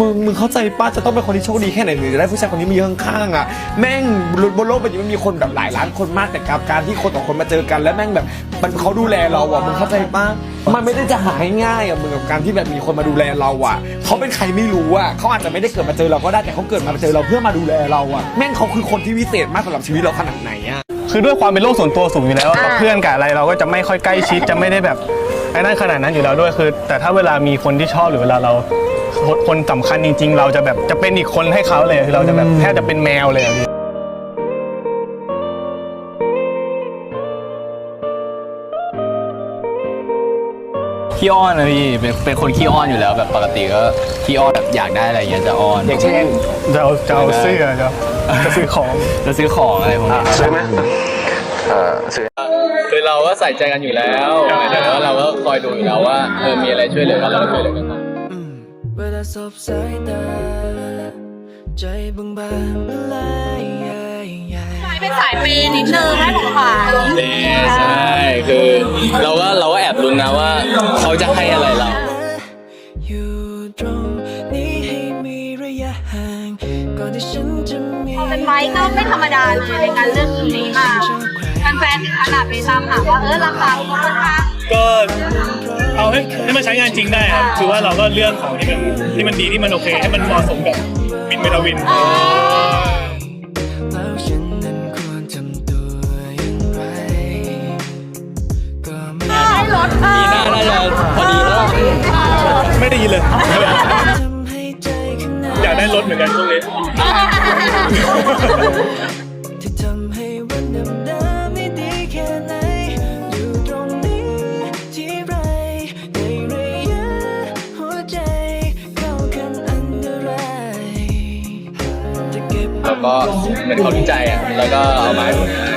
มึงมึงเข้าใจป้าจะต้องเป็นคนที่โชคดีแค่ไหนถึงจะได้ผู้ชายคนนี้มายืนข้างๆอะแม่งบนโลกใบนี้มันมีคนแบบหลายล้านคนมากแต่กับการที่คนต่อคนมาเจอกัน แล้วแม่งแบบมันเขาดูแลเราอะมึงเข้าใจป้ามันไม่ได้จะหาง่ายๆอะมึงกับการที่แบบมีคนมาดูแลเราอะเขาเป็นใครไม่รู้อะเขาอาจจะไม่ได้เกิดมาเจอเราก็ได้แต่เขาเกิดมาเจอเราเพื่อมาดูแลเราอะแม่งเขาคือคนที่วิเศษมากสำหรับชีวิตเราขนาดไหนอะคือด้วยความเป็นโลกส่วนตัวสูงอยู่แล้วกับเพื่อนกับอะไรเราก็จะไม่ค่อยใกล้ชิดจะไม่ได้แบบไอ้นั่นขนาดนั้นอยู่แล้วด้วยคือ แต่ถ้าเวลามีคนที่ชอบหรือเวลาเรา คนคนสำคัญจริง ๆ เราจะแบบจะเป็นอีกคนให้เขาเลยคือเราจะแบบแทบจะเป็นแมวเลยอะพี่ ขี้อ้อนนะพี่เป็นเป็นคนขี้อ้อนอยู่แล้วแบบปกติก็ขี้อ้อนแบบอยากได้อะไรอย่างเงี้ยจะอ้อนอย่างเช่นจะเอาจะเอาเสื้อจะจะซื้อของ จะซื้อของอะไรพวกนี้ใช่ไหมคือเราก็ใส่ใจกันอยู่แล้วแต่ว่าเราก็คอยดูอยู่แล้วว่าเออมีอะไรช่วยเหลือกันเราก็ช่วยเหลือกัน เวลาสบสายตา ใจบางบางละลายใหญ่ใหญ่เป็นสายเปย์นิดนึงให้ของขวัญนี่ใช่คือเราก็เราก็แอบลุ้นนะว่า เขาจะให้อะไรเรา อยู่ตรงนี้ให้มีระยะห่างก่อนที่ฉันจะมีพอเป็นไม้ก็ไม่ธรรมดาเลยในการเลือกชุดนี้มาแฟนๆถึงขนาดไปตามหาว่าเออราคาค่อนข้างก็านจริงได้ครับคือว่าเราก็เลือกของที่มันที่มันดีที่มันโอเคให้มันเหมาะสมกับวินเมทาวิน แล้วฉันนั้นควรทำตัวอย่างไร ก็ไม่ให้รถเอปีอหน้าน่าจะพอดีแล้ว ไม่ได้ยินเลย ทำให้ใจข้างในอยากได้รถเหมือนกันช่วงนี้ ที่ทำให้ แล้วก็เหมือนเขาดีใจอะแล้วก็เอามาให้ผม